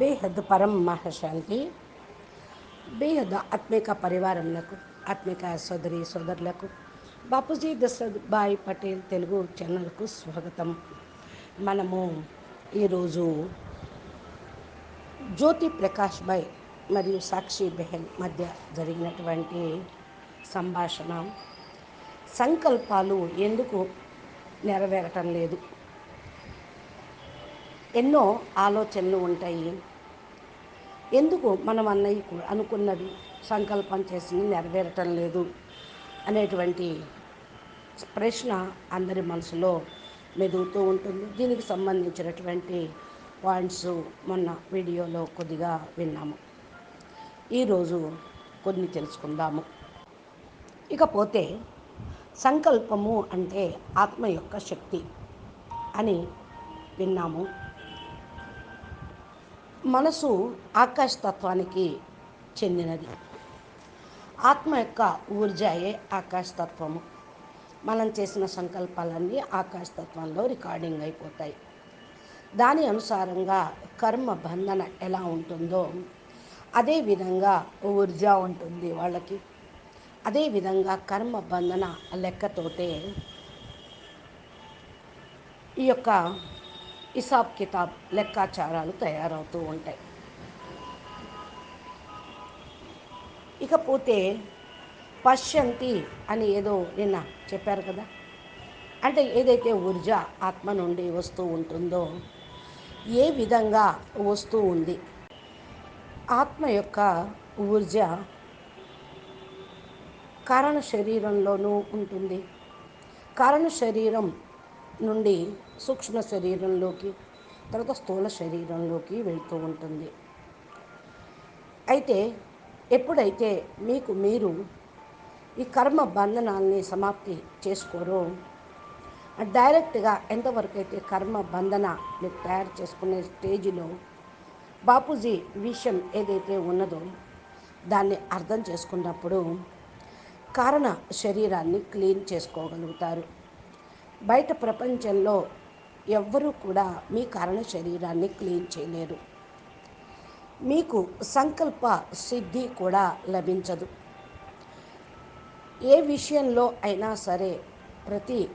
బేహద్ పరం మహాశాంతి. బేహద్ ఆత్మిక పరివారములకు ఆత్మిక సోదరి సోదరులకు బాపూజీ దశరథ్ భాయ్ పటేల్ తెలుగు ఛానల్కు స్వాగతం. మనము ఈరోజు జ్యోతి ప్రకాష్ భాయ్ మరియు సాక్షి బెహన్ మధ్య జరిగినటువంటి సంభాషణ. సంకల్పాలు ఎందుకు నెరవేరటం లేదు? ఎన్నో ఆలోచనలు ఉంటాయి. ఎందుకు మనం అన్నయ్య అనుకున్నది సంకల్పం చేసింది నెరవేరటం లేదు అనేటువంటి ప్రశ్న అందరి మనసులో మెదుగుతూ ఉంటుంది. దీనికి సంబంధించినటువంటి పాయింట్స్ మొన్న వీడియోలో కొద్దిగా విన్నాము. ఈరోజు కొన్ని తెలుసుకుందాము. ఇకపోతే సంకల్పము అంటే ఆత్మ యొక్క శక్తి అని విన్నాము. మనసు ఆకాశతత్వానికి చెందినది. ఆత్మ యొక్క ఊర్జాయే ఆకాశతత్వము. మనం చేసిన సంకల్పాలన్నీ ఆకాశతత్వంలో రికార్డింగ్ అయిపోతాయి. దాని అనుసారంగా కర్మ బంధన ఎలా ఉంటుందో అదే విధంగా ఉంటుంది వాళ్ళకి. అదే విధంగా కర్మ బంధన లెక్కతోటే ఈ యొక్క హిసాబ్ కితాబ్ లెక్కాచారాలు తయారవుతూ ఉంటాయి. ఇకపోతే పశ్యంతి అని ఏదో నిన్న చెప్పారు కదా? అంటే ఏదైతే ఊర్జ ఆత్మ నుండి వస్తూ ఉంటుందో ఏ విధంగా వస్తూ ఉంది? ఆత్మ యొక్క ఊర్జ కారణ శరీరంలోనూ ఉంటుంది. కారణ శరీరం నుండి సూక్ష్మ శరీరంలోకి తర్వాత స్థూల శరీరంలోకి వెళ్తూ ఉంటుంది. అయితే ఎప్పుడైతే మీకు మీరు ఈ కర్మ బంధనాల్ని సమాప్తి చేసుకోరో డైరెక్ట్గా ఎంతవరకు అయితే కర్మ బంధన మీరు తయారు చేసుకునే స్టేజ్లో బాపూజీ విషయం ఏదైతే ఉన్నదో దాన్ని అర్థం చేసుకున్నప్పుడు కారణ శరీరాన్ని క్లీన్ చేసుకోగలుగుతారు. బయట ప్రపంచంలో ఎవ్వరూ కూడా మీ కారణ శరీరాన్ని క్లీన్ చేయలేరు. మీకు సంకల్ప సిద్ధి కూడా లభించదు. ఏ విషయంలో అయినా సరే ప్రతి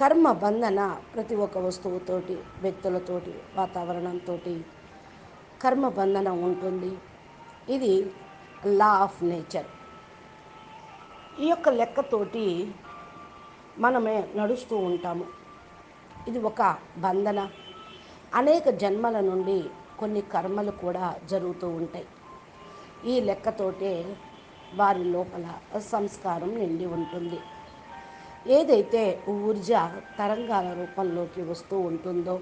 కర్మ బంధన ప్రతి ఒక్క వస్తువుతోటి వ్యక్తులతోటి వాతావరణంతో కర్మ బంధన ఉంటుంది. ఇది లా ఆఫ్ నేచర్ ఈ యొక్క లెక్కతోటి మనమే నడుస్తూ ఉంటాము. ఇది ఒక బంధన. అనేక జన్మల నుండి కొన్ని కర్మలు కూడా జరుగుతూ ఉంటాయి. ఈ లెక్కతోటే వారి లోపల సంస్కారం నిండి ఉంటుంది. ఏదైతే ఊర్జ తరంగాల రూపంలోకి వస్తూ ఉంటుందో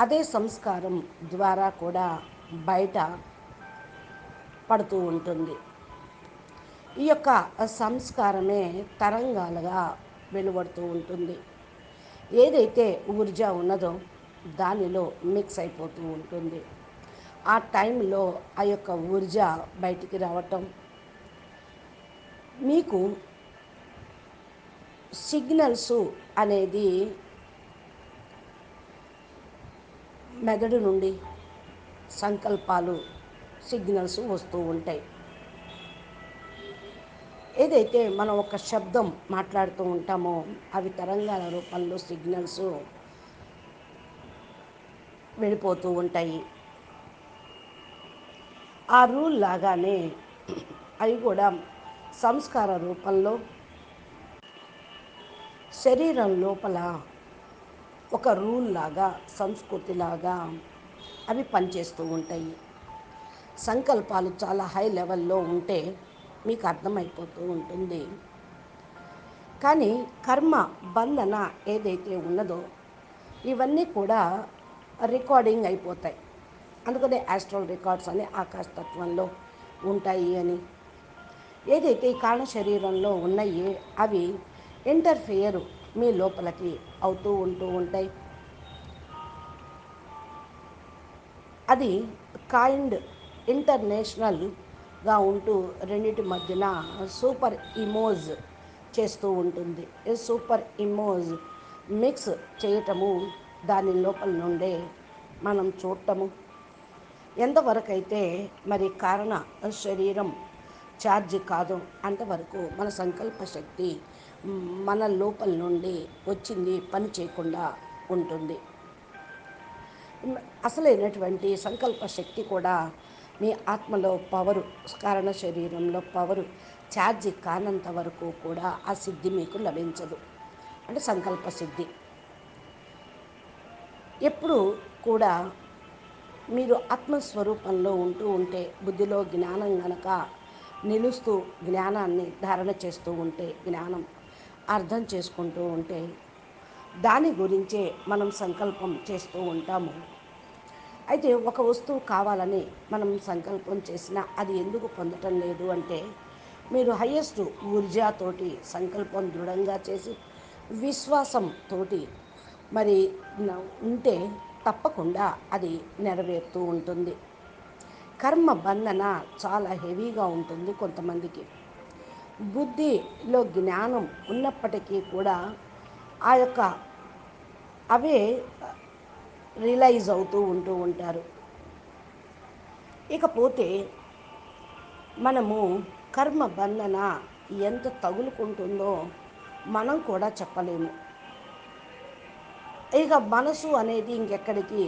అదే సంస్కారం ద్వారా కూడా బయట పడుతూ ఉంటుంది. ఈ యొక్క సంస్కారమే తరంగాలుగా వెలువడుతూ ఉంటుంది. ఏదైతే ఊర్జ ఉన్నదో దానిలో మిక్స్ అయిపోతూ ఉంటుంది. ఆ టైంలో ఆ యొక్క ఊర్జ బయటికి రావటం మీకు సిగ్నల్స్ అనేది మెదడు నుండి సంకల్పాలు సిగ్నల్స్ వస్తూ ఉంటాయి. ఏదైతే మనం ఒక శబ్దం మాట్లాడుతూ ఉంటామో అవి తరంగాల రూపంలో సిగ్నల్స్ వెళ్ళిపోతూ ఉంటాయి. ఆ రూల్ లాగానే అవి కూడా సంస్కార రూపంలో శరీరం లోపల ఒక రూల్ లాగా సంస్కృతి లాగా అవి పనిచేస్తూ ఉంటాయి. సంకల్పాలు చాలా హై లెవెల్లో ఉంటే మీకు అర్థమైపోతూ ఉంటుంది. కానీ కర్మ బంధన ఏదైతే ఉన్నదో ఇవన్నీ కూడా రికార్డింగ్ అయిపోతాయి. అందుకనే యాస్ట్రల్ రికార్డ్స్ అని ఆకాశతత్వంలో ఉంటాయి అని. ఏదైతే ఈ కారణ శరీరంలో ఉన్నాయి అవి ఇంటర్ఫియర్ మీ లోపలికి అవుతూ ఉంటూ ఉంటాయి. అది కైండ్ ఇంటర్నేషనల్ గా ఉంటూ రెండింటి మధ్యన సూపర్ ఇమోజ్ చేస్తూ ఉంటుంది. సూపర్ ఇమోజ్ మిక్స్ చేయటము దాని లోపల నుండే మనం చూడటము. ఎంతవరకైతే మరి కారణ శరీరం ఛార్జ్ కాదు అంతవరకు మన సంకల్ప శక్తి మన లోపల నుండి వచ్చింది పని చేయకుండా ఉంటుంది. అసలైనటువంటి సంకల్ప శక్తి కూడా మీ ఆత్మలో పవరు కారణ శరీరంలో పవరు ఛార్జ్ కానంత వరకు కూడా ఆ సిద్ధి మీకు లభించదు. అంటే సంకల్ప సిద్ధి. ఎప్పుడు కూడా మీరు ఆత్మస్వరూపంలో ఉంటూ ఉంటే బుద్ధిలో జ్ఞానం గనక నిలుస్తూ జ్ఞానాన్ని ధారణ చేస్తూ ఉంటే జ్ఞానం అర్థం చేసుకుంటూ ఉంటే దాని గురించే మనం సంకల్పం చేస్తూ ఉంటాము. అయితే ఒక వస్తువు కావాలని మనం సంకల్పం చేసినా అది ఎందుకు పొందటం లేదు అంటే మీరు హయ్యెస్ట్ ఊర్జాతోటి సంకల్పం దృఢంగా చేసి విశ్వాసంతోటి మరి ఉంటే తప్పకుండా అది నెరవేరుతూ ఉంటుంది. కర్మ బంధన చాలా హెవీగా ఉంటుంది కొంతమందికి. బుద్ధిలో జ్ఞానం ఉన్నప్పటికీ కూడా ఆ యొక్క అవే రియలైజ్ అవుతూ ఉంటూ ఉంటారు. ఇకపోతే మనము కర్మ బంధన ఎంత తగులుకుంటుందో మనం కూడా చెప్పలేము. ఇక మనసు అనేది ఇంకెక్కడికి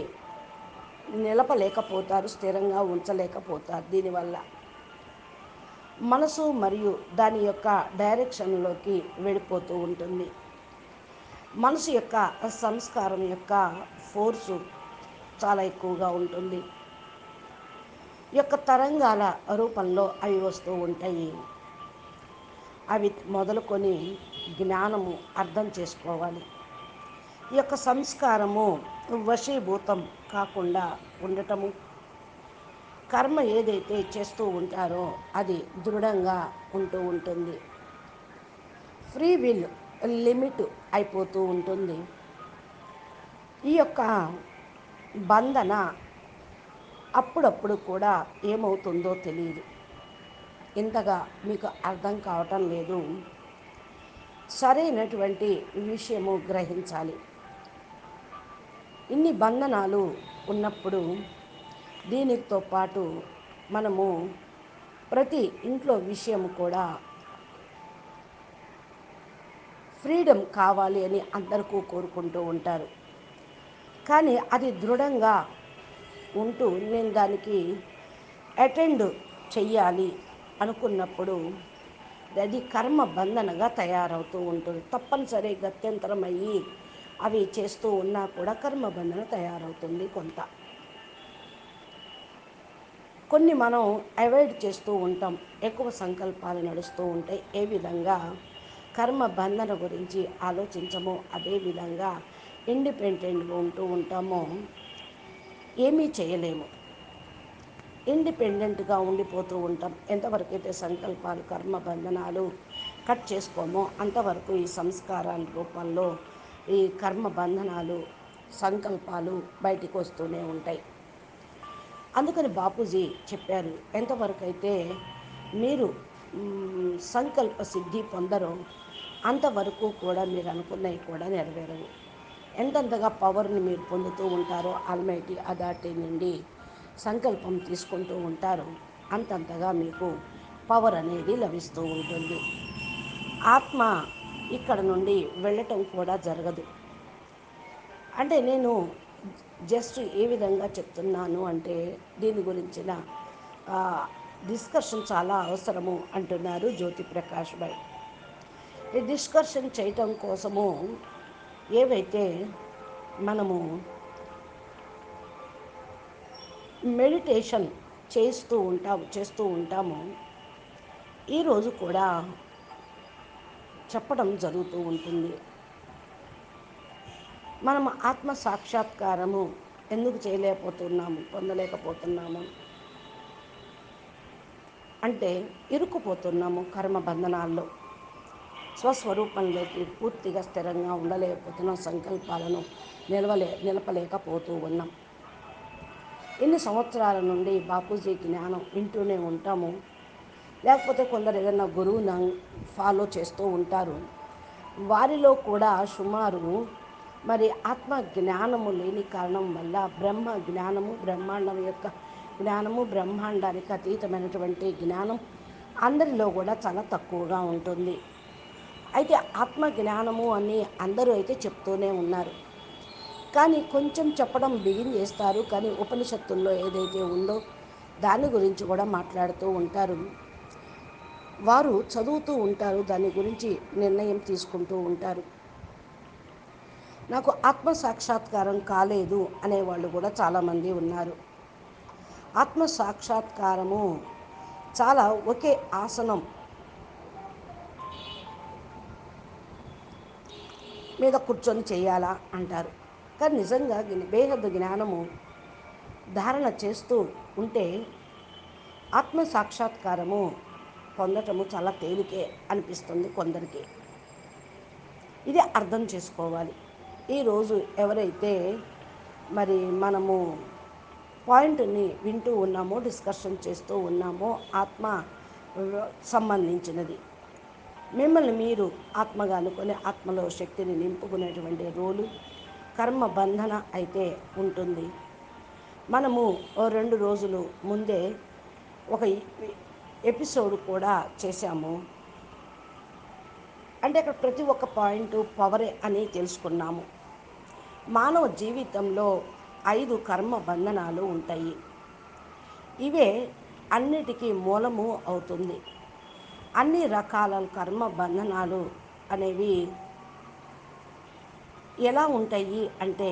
నిలపలేకపోతారు స్థిరంగా ఉంచలేకపోతారు దీనివల్ల. మనసు మరియు దాని యొక్క డైరెక్షన్లోకి వెళ్ళిపోతూ ఉంటుంది. మనసు యొక్క సంస్కారం యొక్క ఫోర్సు చాలా ఎక్కువగా ఉంటుంది. ఈ యొక్క తరంగాల రూపంలో అవి వస్తూ ఉంటాయి. అవి మొదలుకొని జ్ఞానము అర్థం చేసుకోవాలి. ఈ యొక్క సంస్కారము వశీభూతం కాకుండా ఉండటము. కర్మ ఏదైతే చేస్తూ ఉంటారో అది దృఢంగా ఉంటూ ఉంటుంది. ఫ్రీ విల్ లిమిట్ అయిపోతూ ఉంటుంది. ఈ యొక్క బంధన అప్పుడప్పుడు కూడా ఏమవుతుందో తెలియదు ఇంతగా మీకు అర్థం కావటం లేదు. సరైనటువంటి విషయము గ్రహించాలి. ఇన్ని బంధనాలు ఉన్నప్పుడు దీనితో పాటు మనము ప్రతి ఇంట్లో విషయం కూడా ఫ్రీడమ్ కావాలి అని అందరికీ కోరుకుంటూ ఉంటారు. కానీ అది దృఢంగా ఉంటూ నేను దానికి అటెండ్ చెయ్యాలి అనుకున్నప్పుడు అది కర్మ బంధనగా తయారవుతూ ఉంటుంది. తప్పనిసరి గత్యంతరం అయ్యి అవి చేస్తూ ఉన్నా కూడా కర్మ బంధన తయారవుతుంది కొంత. కొన్ని మనం అవాయిడ్ చేస్తూ ఉంటాం. ఎక్కువ సంకల్పాలు నడుస్తూ ఉంటాయి ఏ విధంగా కర్మ బంధన గురించి ఆలోచించమో అదేవిధంగా ఇండిపెండెంట్గా ఉంటూ ఉంటామో ఏమీ చేయలేము. ఇండిపెండెంట్గా ఉండిపోతూ ఉంటాం. ఎంతవరకు అయితే సంకల్పాలు కర్మ బంధనాలు కట్ చేసుకోమో అంతవరకు ఈ సంస్కారాల రూపంలో ఈ కర్మ బంధనాలు సంకల్పాలు బయటికి వస్తూనే ఉంటాయి. అందుకని బాపూజీ చెప్పారు ఎంతవరకు అయితే మీరు సంకల్ప సిద్ధి పొందరో అంతవరకు కూడా మీరు అనుకున్నవి కూడా నెరవేరవు. ఎంతెంతగా పవర్ని మీరు పొందుతూ ఉంటారో ఆల్మైటీ అథారిటీ నుండి సంకల్పం తీసుకుంటూ ఉంటారో. అంతంతగా మీకు పవర్ అనేది లభిస్తూ ఉంటుంది. ఆత్మ ఇక్కడ నుండి వెళ్ళటం కూడా జరగదు. అంటే నేను జస్ట్ ఏ విధంగా చెప్తున్నాను అంటే దీని గురించిన డిస్కషన్ చాలా అవసరము అంటున్నారు జ్యోతి ప్రకాష్ భాయ్ ఈ డిస్కషన్ చేయటం కోసము ఏవైతే మనము మెడిటేషన్ చేస్తూ ఉంటాము చేస్తూ ఉంటాము ఈరోజు కూడా చెప్పడం జరుగుతూ ఉంటుంది. మనం ఆత్మ సాక్షాత్కారము ఎందుకు చేయలేకపోతున్నాము పొందలేకపోతున్నాము? అంటే ఇరుక్కుపోతున్నాము కర్మ బంధనాల్లో. స్వస్వరూపంలోకి పూర్తిగా స్థిరంగా ఉండలేకపోతున్నాం సంకల్పాలను నిలవలే నిలపలేకపోతూ ఉన్నాం. ఎన్ని సంవత్సరాల నుండి బాపూజీ జ్ఞానం వింటూనే ఉంటాము. లేకపోతే కొందరు ఏదైనా గురువును ఫాలో చేస్తూ ఉంటారు. వారిలో కూడా సుమారు మరి ఆత్మ జ్ఞానము లేని కారణం వల్ల బ్రహ్మ జ్ఞానము బ్రహ్మాండం యొక్క జ్ఞానము బ్రహ్మాండానికి అతీతమైనటువంటి జ్ఞానం అందరిలో కూడా చాలా తక్కువగా ఉంటుంది. అయితే ఆత్మ జ్ఞానము అని అందరూ అయితే చెప్తూనే ఉన్నారు. కానీ కొంచెం చెప్పడం బిగిన్ చేస్తారు. కానీ ఉపనిషత్తుల్లో ఏదైతే ఉందో దాని గురించి కూడా మాట్లాడుతూ ఉంటారు. వారు చదువుతూ ఉంటారు. దాని గురించి నిర్ణయం తీసుకుంటూ ఉంటారు. నాకు ఆత్మ సాక్షాత్కారం కాలేదు అనేవాళ్ళు కూడా చాలామంది ఉన్నారు. ఆత్మ సాక్షాత్కారము చాలా ఒకే ఆసనం మీద కూర్చొని చేయాలా అంటారు. కానీ నిజంగా జ్ఞ- బేహద్దు జ్ఞానము ధారణ చేస్తూ ఉంటే ఆత్మ సాక్షాత్కారము పొందటము చాలా తేలికే అనిపిస్తుంది కొందరికి. ఇది అర్థం చేసుకోవాలి. ఈరోజు ఎవరైతే మరి మనము పాయింట్ని వింటూ ఉన్నామో డిస్కషన్ చేస్తూ ఉన్నామో ఆత్మ సంబంధించినది. మిమ్మల్ని మీరు ఆత్మగా అనుకుని ఆత్మలో శక్తిని నింపుకునేటువంటి రోలు కర్మ బంధన అయితే ఉంటుంది. మనము ఓ రెండు రోజులు ముందే ఒక ఎపిసోడ్ కూడా చేశాము. అంటే అక్కడ ప్రతి ఒక్క పాయింట్ పవరే అని తెలుసుకున్నాము. మానవ జీవితంలో ఐదు కర్మ బంధనాలు ఉంటాయి. ఇవే అన్నిటికీ మూలము అవుతుంది. అన్ని రకాల కర్మ బంధనాలు అనేవి ఎలా ఉంటాయి అంటే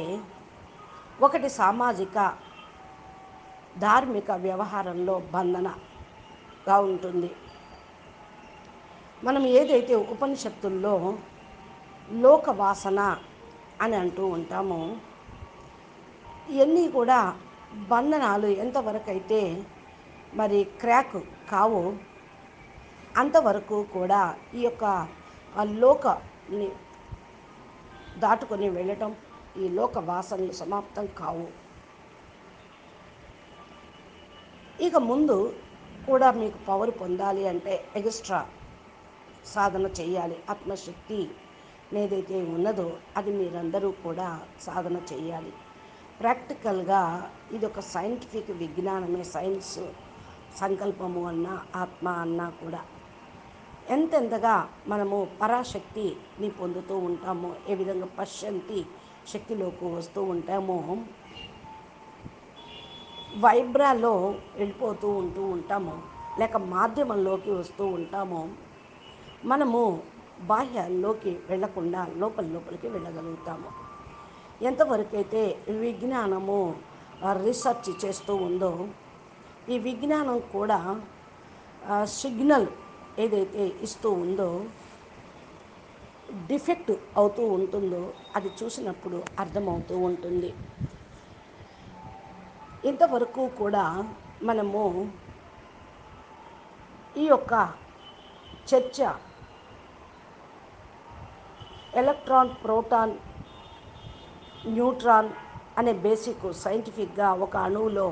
ఒకటి సామాజిక ధార్మిక వ్యవహారంలో బంధనగా ఉంటుంది. మనం ఏదైతే ఉపనిషత్తుల్లో లోక వాసన అని అంటూ ఉంటామో ఇవన్నీ కూడా బంధనాలు ఎంతవరకు అయితే మరి క్రాక్ కావు అంతవరకు కూడా ఈ యొక్క లోకని దాటుకొని వెళ్ళటం ఈ లోక వాసనలు సమాప్తం కావు. ఇక ముందు కూడా మీకు పవర్ పొందాలి అంటే ఎక్స్ట్రా సాధన చేయాలి. ఆత్మశక్తి ఏదైతే ఉన్నదో అది మీరందరూ కూడా సాధన చేయాలి. ప్రాక్టికల్గా ఇది ఒక సైంటిఫిక్ విజ్ఞానమే సైన్స్ సంకల్పము అన్నా ఆత్మ అన్నా కూడా. ఎంతెంతగా మనము పరాశక్తిని పొందుతూ ఉంటామో ఏ విధంగా పశ్చంతి శక్తిలోకి వస్తూ ఉంటామో వైబ్రాలో వెళ్ళిపోతూ ఉంటూ ఉంటాము లేక మాధ్యమంలోకి వస్తూ ఉంటాము. మనము బాహ్యాల్లోకి వెళ్ళకుండా లోపల లోపలికి వెళ్ళగలుగుతాము. ఎంతవరకైతే విజ్ఞానము రీసెర్చ్ చేస్తూ ఉందో ఈ విజ్ఞానం కూడా సిగ్నల్ ఏదైతే ఇస్తూ ఉందో డిఫెక్ట్ అవుతూ ఉంటుందో అది చూసినప్పుడు అర్థమవుతూ ఉంటుంది. ఇంతవరకు కూడా మనము ఈ యొక్క చర్చ ఎలక్ట్రాన్ ప్రోటాన్ న్యూట్రాన్ అనే బేసిక్ సైంటిఫిక్గా ఒక అణువులో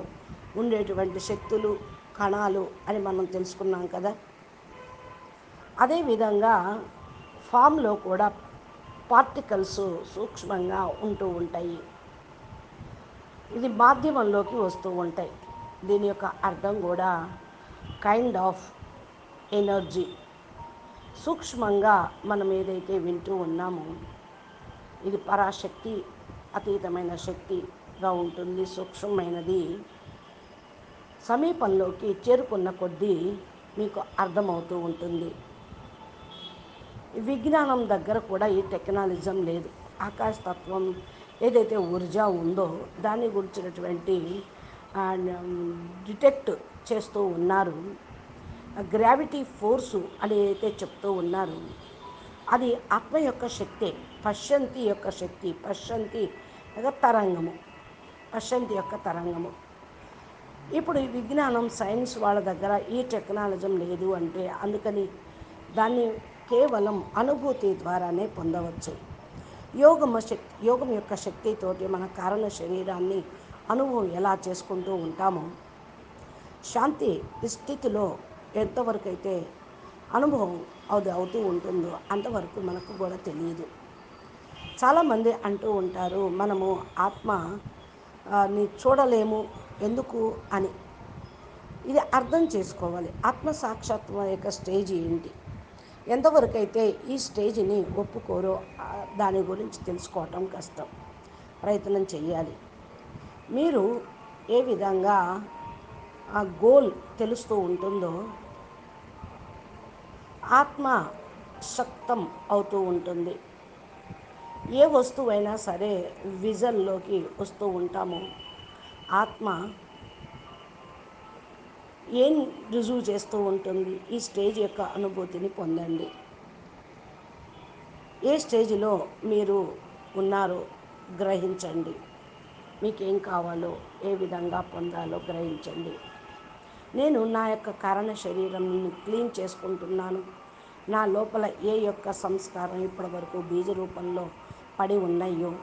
ఉండేటువంటి శక్తులు కణాలు అని మనం తెలుసుకున్నాం కదా. అదేవిధంగా ఫామ్లో కూడా పార్టికల్స్ సూక్ష్మంగా ఉంటూ ఉంటాయి. ఇది మాధ్యమంలోకి వస్తూ ఉంటాయి. దీని యొక్క అర్థం కూడా కైండ్ ఆఫ్ ఎనర్జీ సూక్ష్మంగా మనం ఏదైతే వింటూ ఉన్నామో ఇది పరాశక్తి అతీతమైన శక్తిగా ఉంటుంది సూక్ష్మమైనది. సమీపంలోకి చేరుకున్న కొద్దీ మీకు అర్థమవుతూ ఉంటుంది. విజ్ఞానం దగ్గర కూడా ఈ టెక్నాలజం లేదు. ఆకాశతత్వం ఏదైతే ఊర్జా ఉందో దాని గురించినటువంటి డిటెక్ట్ చేస్తూ ఉన్నారు. గ్రావిటీ ఫోర్సు అని అయితే చెప్తూ ఉన్నారు. అది ఆత్మ యొక్క శక్తి పశ్చంతి యొక్క శక్తి పశ్చంతి తరంగము పశ్చంతి యొక్క తరంగము. ఇప్పుడు ఈ విజ్ఞానం సైన్స్ వాళ్ళ దగ్గర ఈ టెక్నాలజీ లేదు అంటే అందుకని దాన్ని కేవలం అనుభూతి ద్వారానే పొందవచ్చు. యోగమ శక్తి యోగం యొక్క శక్తితోటి మన కారణ శరీరాన్ని అనుభవం ఎలా చేసుకుంటూ ఉంటామో శాంతి స్థితిలో ఎంతవరకు అయితే అనుభవం అది అవుతూ ఉంటుందో అంతవరకు మనకు కూడా తెలియదు. చాలామంది అంటూ ఉంటారు మనము ఆత్మ ని చూడలేము ఎందుకు అని. ఇది అర్థం చేసుకోవాలి. ఆత్మ సాక్షాత్వం యొక్క స్టేజ్ ఏంటి? ఎంతవరకు అయితే ఈ స్టేజ్ని ఒప్పుకోరో దాని గురించి తెలుసుకోవటం కష్టం. ప్రయత్నం చేయాలి మీరు ఏ విధంగా ఆ గోల్ తెలుస్తూ ఉంటుందో ఆత్మ శక్తం అవుతూ ఉంటుంది. ఏ వస్తువైనా సరే విజన్లోకి వస్తూ ఉంటామో. ఆత్మ ఏం రుజువు చేస్తూ ఉంటుంది? ఈ స్టేజ్ యొక్క అనుభూతిని పొందండి. ఏ స్టేజ్లో మీరు ఉన్నారో గ్రహించండి. మీకేం కావాలో ఏ విధంగా పొందాలో గ్రహించండి. నేను నా యొక్క కారణ శరీరం క్లీన్ చేసుకుంటున్నాను. నా లోపల ఏ యొక్క సంస్కారం ఇప్పటివరకు బీజ రూపంలో పడి ఉన్నాయో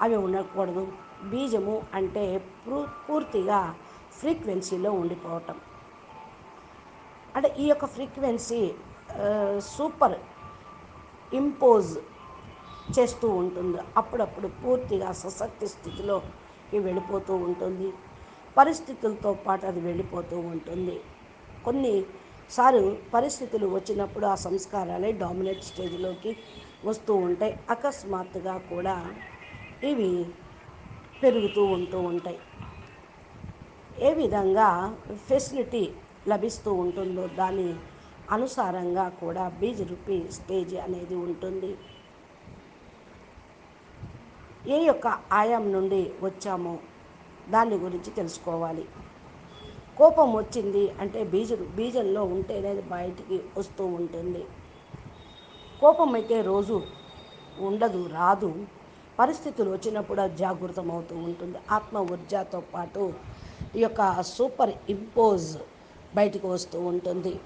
అవి ఉండకూడదు. బీజము అంటే పూ- పూర్తిగా ఫ్రీక్వెన్సీలో ఉండిపోవటం. అంటే ఈ యొక్క ఫ్రీక్వెన్సీ సూపర్ ఇంపోజ్ చేస్తూ ఉంటుంది. అప్పుడప్పుడు పూర్తిగా సశక్తి స్థితిలోకి వెళ్ళిపోతూ ఉంటుంది. పరిస్థితులతో పాటు అది వెళ్ళిపోతూ ఉంటుంది. కొన్నిసార్లు పరిస్థితులు వచ్చినప్పుడు ఆ సంస్కారాలే డామినేట్ స్టేజ్లోకి వస్తూ ఉంటాయి. అకస్మాత్తుగా కూడా ఇవి పెరుగుతూ ఉంటూ ఉంటాయి. ఏ విధంగా ఫెసిలిటీ లభిస్తూ ఉంటుందో దాని అనుసారంగా కూడా బీజ్ రూపీ స్టేజ్ అనేది ఉంటుంది. ఏ యొక్క ఆయాం నుండి వచ్చామో దాని గురించి తెలుసుకోవాలి. కోపం వచ్చింది అంటే బీజ బీజంలో ఉంటేనే బయటికి వస్తూ ఉంటుంది. కోపం అయితే రోజు ఉండదు రాదు. పరిస్థితులు వచ్చినప్పుడు జాగృతం అవుతూ ఉంటుంది. ఆత్మ ఊర్జాతో పాటు ఈ యొక్క సూపర్ ఇంపోజ్ బయటికి వస్తూ ఉంటుంది.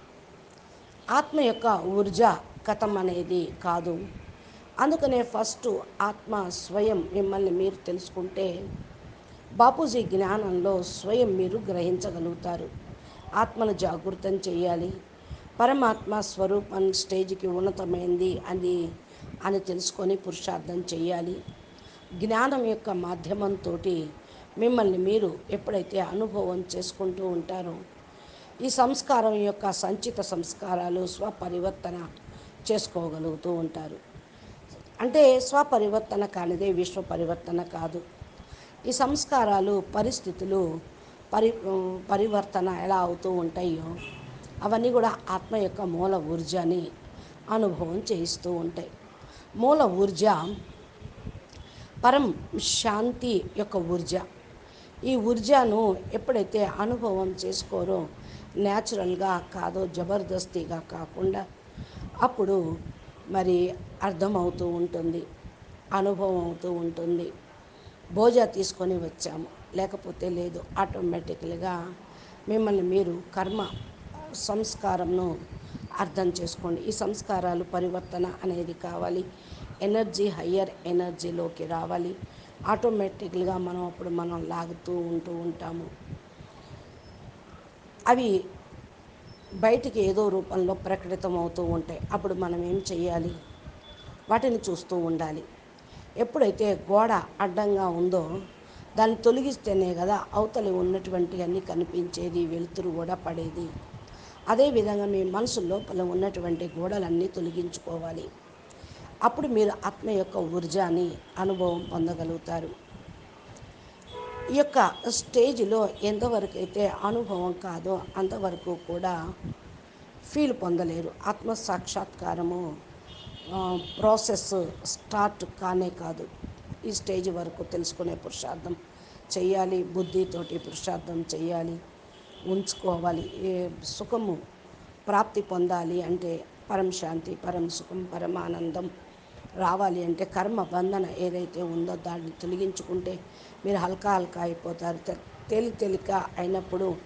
ఆత్మ యొక్క ఊర్జా కథం అనేది కాదు. అందుకనే ఫస్ట్ ఆత్మ స్వయం మిమ్మల్ని మీరు తెలుసుకుంటే బాపూజీ జ్ఞానంలో స్వయం మీరు గ్రహించగలుగుతారు. ఆత్మను జాగృతం చేయాలి. పరమాత్మ స్వరూపం స్టేజ్కి ఉన్నతమైంది అని అని తెలుసుకొని పురుషార్థం చేయాలి. జ్ఞానం యొక్క మాధ్యమంతో మిమ్మల్ని మీరు ఎప్పుడైతే అనుభవం చేసుకుంటూ ఉంటారో ఈ సంస్కారం యొక్క సంచిత సంస్కారాలు స్వపరివర్తన చేసుకోగలుగుతూ ఉంటారు. అంటే స్వపరివర్తన కానిదే విశ్వ పరివర్తన కాదు. ఈ సంస్కారాలు పరిస్థితులు పరి పరివర్తన ఎలా అవుతూ ఉంటాయో అవన్నీ కూడా ఆత్మ యొక్క మూల ఊర్జని అనుభవం చేయిస్తూ ఉంటాయి. మూల ఊర్జ పరం శాంతి యొక్క ఊర్జ. ఈ ఊర్జను ఎప్పుడైతే అనుభవం చేసుకోరో న్యాచురల్గా కాదో జబర్దస్తిగా కాకుండా అప్పుడు మరి అర్థమవుతూ ఉంటుంది అనుభవం అవుతూ ఉంటుంది. భోజా తీసుకొని వచ్చాము. లేకపోతే లేదు ఆటోమేటిక్గా మిమ్మల్ని మీరు కర్మ సంస్కారంను అర్థం చేసుకోండి. ఈ సంస్కారాలు పరివర్తన అనేది కావాలి. ఎనర్జీ హయ్యర్ ఎనర్జీలోకి రావాలి. ఆటోమేటిక్గా మనం అప్పుడు మనం లాగుతూ ఉంటూ ఉంటాము. అవి బయటికి ఏదో రూపంలో ప్రకటితం అవుతూ ఉంటాయి. అప్పుడు మనం ఏం చేయాలి వాటిని చూస్తూ ఉండాలి. ఎప్పుడైతే గోడ అడ్డంగా ఉందో దాన్ని తొలగిస్తేనే కదా అవతలి ఉన్నటువంటి అన్నీ కనిపించేది వెలుతురు కూడా పడేది. అదేవిధంగా మీ మనసు లోపల ఉన్నటువంటి గోడలన్నీ తొలగించుకోవాలి. అప్పుడు మీరు ఆత్మ యొక్క ఊర్జాని అనుభవం పొందగలుగుతారు. ఈ యొక్క స్టేజ్లో ఎంతవరకు అయితే అనుభవం కాదో అంతవరకు కూడా ఫీల్ పొందలేరు. ఆత్మ సాక్షాత్కారము ప్రాసెస్ స్టార్ట్ కానే కాదు. ఈ స్టేజ్ వరకు తెలుసుకునే పురుషార్థం చేయాలి బుద్ధితోటి పురుషార్థం చేయాలి ఉంచుకోవాలి. ఏ సుఖము ప్రాప్తి పొందాలి అంటే పరం శాంతి పరం సుఖం పరమానందం రావాలి అంటే కర్మ బంధన ఏదైతే ఉందో దాన్ని తొలగించుకుంటే మీరు హల్కా హల్కా అయిపోతారు. తె- తేలి తేలిక అయినప్పుడు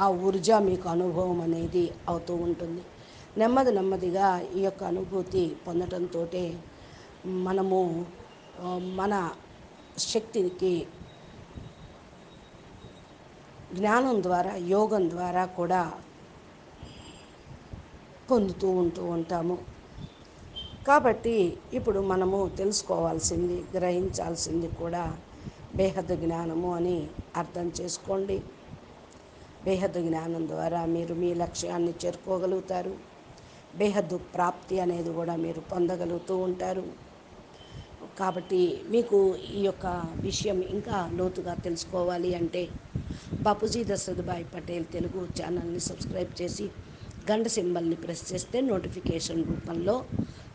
ఆ ఊర్జా మీకు అనుభవం అనేది అవుతూ ఉంటుంది. నెమ్మది నెమ్మదిగా ఈ యొక్క అనుభూతి పొందడంతో మనము మన శక్తికి జ్ఞానం ద్వారా యోగం ద్వారా కూడా పొందుతూ ఉంటూ ఉంటాము. కాబట్టి ఇప్పుడు మనము తెలుసుకోవాల్సింది గ్రహించాల్సింది కూడా బేహద్దు జ్ఞానము అని అర్థం చేసుకోండి. బేహద్దు జ్ఞానం ద్వారా మీరు మీ లక్ష్యాన్ని చేరుకోగలుగుతారు. బేహద్దు ప్రాప్తి అనేది కూడా మీరు పొందగలుగుతూ ఉంటారు. కాబట్టి మీకు ఈ యొక్క విషయం ఇంకా లోతుగా తెలుసుకోవాలి అంటే బాపూజీ దశరథభాయ్ పటేల్ తెలుగు ఛానల్ని సబ్స్క్రైబ్ చేసి గంట సింబల్ని ప్రెస్ చేస్తే నోటిఫికేషన్ రూపంలో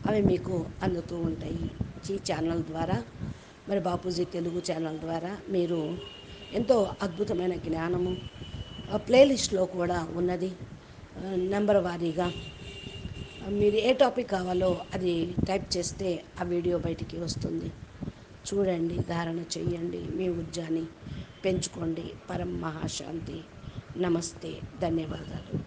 అవి మీకు అందుతూ ఉంటాయి ఈ ఛానల్ ద్వారా. మరి బాపూజీ తెలుగు ఛానల్ ద్వారా మీరు ఎంతో అద్భుతమైన జ్ఞానము ప్లేలిస్ట్లో కూడా ఉన్నది. నెంబర్ వారీగా మీరు ఏ టాపిక్ కావాలో అది టైప్ చేస్తే ఆ వీడియో బయటికి వస్తుంది. చూడండి ధారణ చేయండి మీ ఊర్జాని పెంచుకోండి. పరం మహాశాంతి. నమస్తే ధన్యవాదాలు.